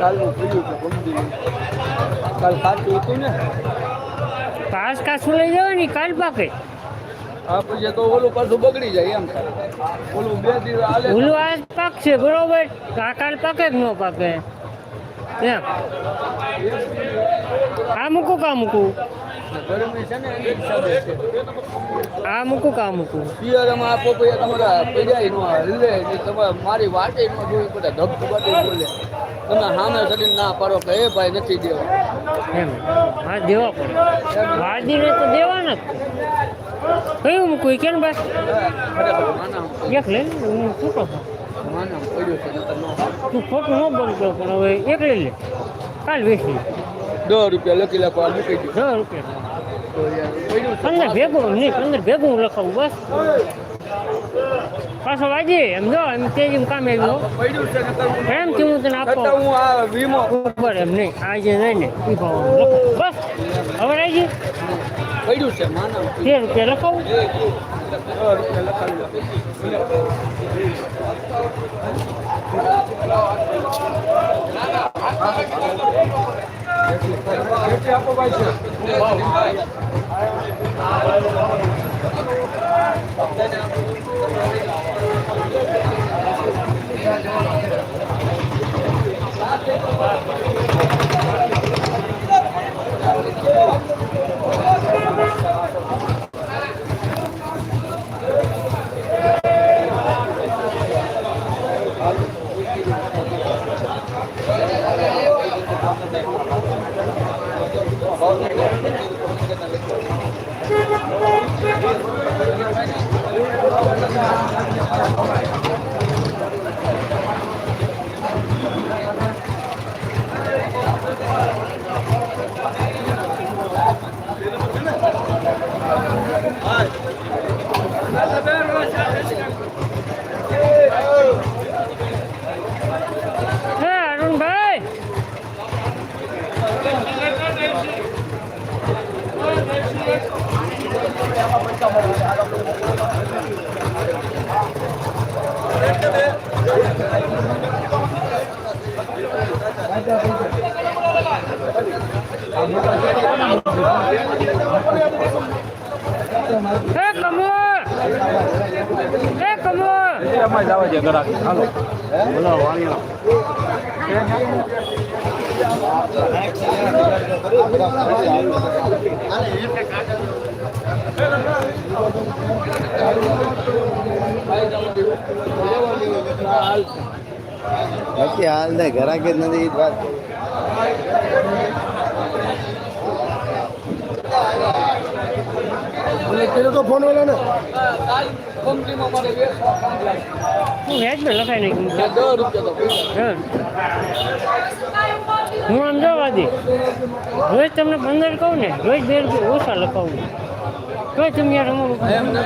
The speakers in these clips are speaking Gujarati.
કાલનું થયું કે ગમતી કાલ સાચું હતું ને? કાસ કાસું લઈ જવાની કાલ પાકે. આ પછી તો ઓલું પાછું બગડી જાય એમ ઓલું બે દિવસ હાલે ઓલું આજ પાકશે બરોબર? આ કાલ પાકે કે ન પાકે? એમ. આ મૂકું કા મૂકું? ગરમી છે ને એની હિસાબે છે આ મૂકું કા મૂકું? શિયાળામાં આ પોપૈયા તમારા પીડાય નો હલે ને તમારે મારી વાટે નો જોઈ બધા ધબધબાટી બોલે. તમે સામે ચડીને ના પાડો કે એ ભાઈ નથી દેવા. એમ હા દેવા પડે. વાદીને તો દેવાના કયું મૂકું? કેમ ભાઈ? એક લઈ લે હું શું કહું તું ખોટું ન બોલ કરો પણ હવે એક લઈ લે. કાલ વેચી દસ રૂપિયા લખી લખો મૂકી દો. દસ રૂપિયા. પંદર ભેગું નહીં પંદર ભેગું લખાવું બસ. પાછો વાજી એમ જો એમ તેજ કામ આવ્યો. એમ નકર હું તને આપો. હું આ વીમો ઉપર એમ નહીં આ જે નહીં ને એ ભાવ બસ હવે રાજી? પડ્યું છે માનવ તેર રૂપિયા લખાવું? રૂપિયા લખાવી લો કેટલી આપો ભાઈ છે હે અરુણભાઈ હે કમો હે કમો એમાં જવા દે ઘરાક હાલો. બોલો વાણિયો બાકી હાલ ને ઘરાકે જ નથી વાત. પેલો તો ફોન વાળો ને હું વ્યાજ પર તો પૈસા. હા. હું આમ જવા દે. રોજ તમને પંદર કહું ને રોજ બે રૂપિયા ઓછા લખાવું. તો તમે યાર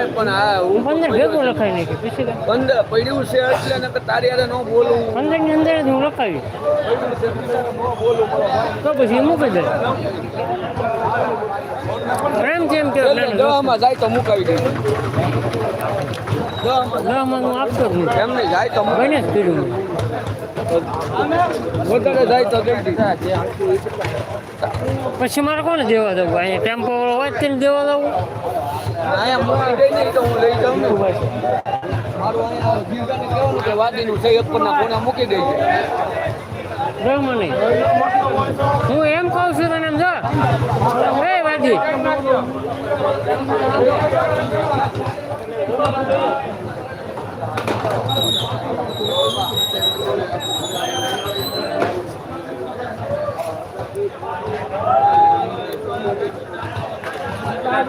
પણ હા પંદર ભેગું લખાઈ નાખ્યું પછી પંદર પડ્યું છે એટલે નકર તારી હારે ન બોલું. પંદરની અંદર જ હું લખાવી. તો પછી મૂકી દે એમ છે કે દવામાં જાય તો મુકાવી દે દવામાં હું આપતો જ નહીં એમ નહીં જાય તો બને જ કર્યું પછી મારે કોને દેવા દઉં? અહીંયા ટેમ્પો વાળો હોય તેને દેવા દઉં? હું એમ કહું છું તને એમ જો. એ વાજી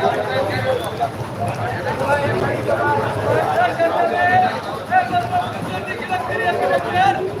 Thank you.